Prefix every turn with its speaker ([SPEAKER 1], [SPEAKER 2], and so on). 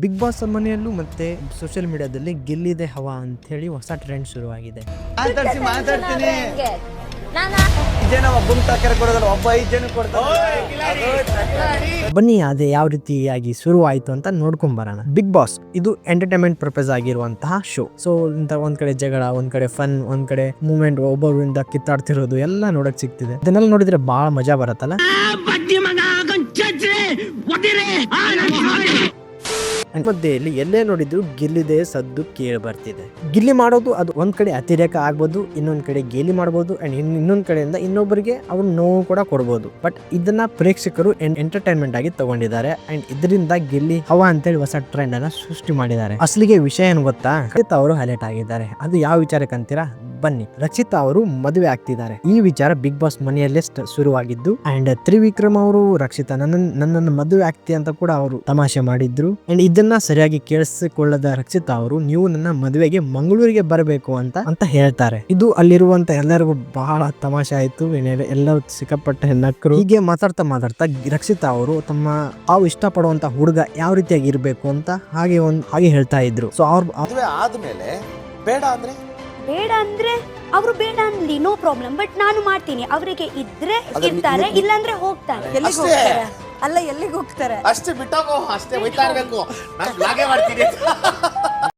[SPEAKER 1] Big boss ಮನೆಯಲ್ಲೂ ಮತ್ತೆ social ಮೀಡಿಯಾದಲ್ಲಿ ಗೆಲ್ಲಿದೆ ಹವಾ ಅಂತ ಹೇಳಿ ಹೊಸ ಟ್ರೆಂಡ್ ಶುರುವಾಗಿದೆ.
[SPEAKER 2] ಮಾತಾಡ್ಸಿ ಮಾತಾಡ್ತೀನಿ. ಒಬ್ಬನ್ ಕೊಡೋದಲ್ಲ ಒಬ್ಬ ಐದ್ ಜನ ಕೊಡ್ತಾರೆ.
[SPEAKER 1] ಬನ್ನಿ ಅದೇ ಯಾವ ರೀತಿಯಾಗಿ ಶುರುವಾಯಿತು ಅಂತ ನೋಡ್ಕೊಂಡ್ ಬರೋಣ. ಬಿಗ್ ಬಾಸ್ ಇದು ಎಂಟರ್ಟೈನ್ಮೆಂಟ್ ಪರ್ಪಸ್ ಆಗಿರುವಂತಹ ಶೋ ಸೊ ಇಂಥ ಒಂದ್ ಕಡೆ ಜಗಳ ಒಂದ್ ಕಡೆ ಫನ್ ಒಂದ್ ಕಡೆ ಮೂವ್ಮೆಂಟ್ ಒಬ್ಬೊಬ್ಬರಿಂದ ಕಿತ್ತಾಡ್ತಿರೋದು ಎಲ್ಲ ನೋಡಕ್ ಸಿಗ್ತಿದೆ. ಇದನ್ನೆಲ್ಲ ನೋಡಿದ್ರೆ ಬಹಳ ಮಜಾ ಬರತ್ತಲ್ಲ? ಮಧ್ಯೆಯಲ್ಲಿ ಎಲ್ಲೇ ನೋಡಿದ್ರು ಗಿಲ್ಲಿದೆ, ಸದ್ದು ಕೇಳಿ ಬರ್ತಿದೆ. ಗಿಲ್ಲಿ ಮಾಡೋದು ಅದು ಒಂದ್ ಕಡೆ ಅತಿರೇಕ ಆಗ್ಬೋದು, ಇನ್ನೊಂದ್ ಕಡೆ ಗೇಲಿ ಮಾಡ್ಬೋದು ಅಂಡ್ ಇನ್ನೊಂದ್ ಕಡೆಯಿಂದ ಇನ್ನೊಬ್ಬರಿಗೆ ಅವ್ರು ನೋವು ಕೂಡ ಕೊಡ್ಬೋದು. ಬಟ್ ಇದನ್ನ ಪ್ರೇಕ್ಷಕರು ಎಂಟರ್ಟೈನ್ಮೆಂಟ್ ಆಗಿ ತಗೊಂಡಿದ್ದಾರೆ ಅಂಡ್ ಇದರಿಂದ ಗಿಲ್ಲಿ ಹವಾ ಅಂತೇಳಿ ಹೊಸ ಟ್ರೆಂಡ್ ಅನ್ನ ಸೃಷ್ಟಿ ಮಾಡಿದ್ದಾರೆ. ಅಸಲಿಗೆ ವಿಷಯ ಏನು ಗೊತ್ತಾ? ಅವರು ಹೈಲೈಟ್ ಆಗಿದ್ದಾರೆ. ಅದು ಯಾವ ವಿಚಾರಕ್ಕೆ ಅಂತೀರಾ? ಬನ್ನಿ. ರಕ್ಷಿತಾ ಅವರು ಮದುವೆ ಆಗ್ತಿದ್ದಾರೆ. ಈ ವಿಚಾರ ಬಿಗ್ ಬಾಸ್ ಮನೆಯಲ್ಲೇ ಶುರುವಾಗಿದ್ದು ಅಂಡ್ ತ್ರಿವಿಕ್ರಮ್ ಅವರು ರಕ್ಷಿತಾ ನನ್ನ ನನ್ನನ್ನು ಮದುವೆ ಆಗ್ತಿ ಅಂತ ಕೂಡ ಅವರು ತಮಾಷೆ ಮಾಡಿದ್ರು. ಅಂಡ್ ಇದನ್ನ ಸರಿಯಾಗಿ ಕೇಳಿಸಿಕೊಳ್ಳದ ರಕ್ಷಿತಾ ಅವರು, ನೀವು ನನ್ನ ಮದುವೆಗೆ ಮಂಗಳೂರಿಗೆ ಬರಬೇಕು ಅಂತ ಅಂತ ಹೇಳ್ತಾರೆ. ಇದು ಅಲ್ಲಿರುವಂತ ಎಲ್ಲರಿಗೂ ಬಹಳ ತಮಾಷೆ ಆಯ್ತು. ಎಲ್ಲರೂ ಸಿಕ್ಕಾಪಟ್ಟೆ ನಕ್ಕರು ಹೀಗೆ ಮಾತಾಡ್ತಾ ಮಾತಾಡ್ತಾ ರಕ್ಷಿತಾ ಅವರು ತಮ್ಮ ತಾವು ಇಷ್ಟಪಡುವಂತ ಹುಡುಗ ಯಾವ ರೀತಿಯಾಗಿ ಇರಬೇಕು ಅಂತ ಹಾಗೆ ಒಂದು, ಹಾಗೆ ಹೇಳ್ತಾ ಇದ್ರು. ಸೊ ಅವ್ರ
[SPEAKER 3] ಆದ್ಮೇಲೆ ಬೇಡ ಅಂದ್ರೆ
[SPEAKER 4] ಬೇಡ ಅಂದ್ರೆ ಅವರು ಬೇಡ ಅನ್ಲಿ ನೋ ಪ್ರಾಬ್ಲಮ್ ಬಟ್ ನಾನು ಮಾಡ್ತೀನಿ. ಅವರಿಗೆ ಇದ್ರೆ ಇರ್ತಾರೆ ಇಲ್ಲಾಂದ್ರೆ ಹೋಗ್ತಾರೆ.
[SPEAKER 5] ಎಲ್ಲಿಗೆ
[SPEAKER 3] ಅಷ್ಟೇ.
[SPEAKER 5] ಹೋಗ್ತಾರೆ? ಅಲ್ಲ ಎಲ್ಲಿಗೆ ಹೋಗ್ತಾರೆ?
[SPEAKER 3] ಅಷ್ಟೇ ಬಿಟ್ಟೋಗೋ ಅಷ್ಟೇ ಹೋಯ್ತಾ ಇರ್ಬೇಕು. ನಾನು ಮಾಡ್ತೀನಿ.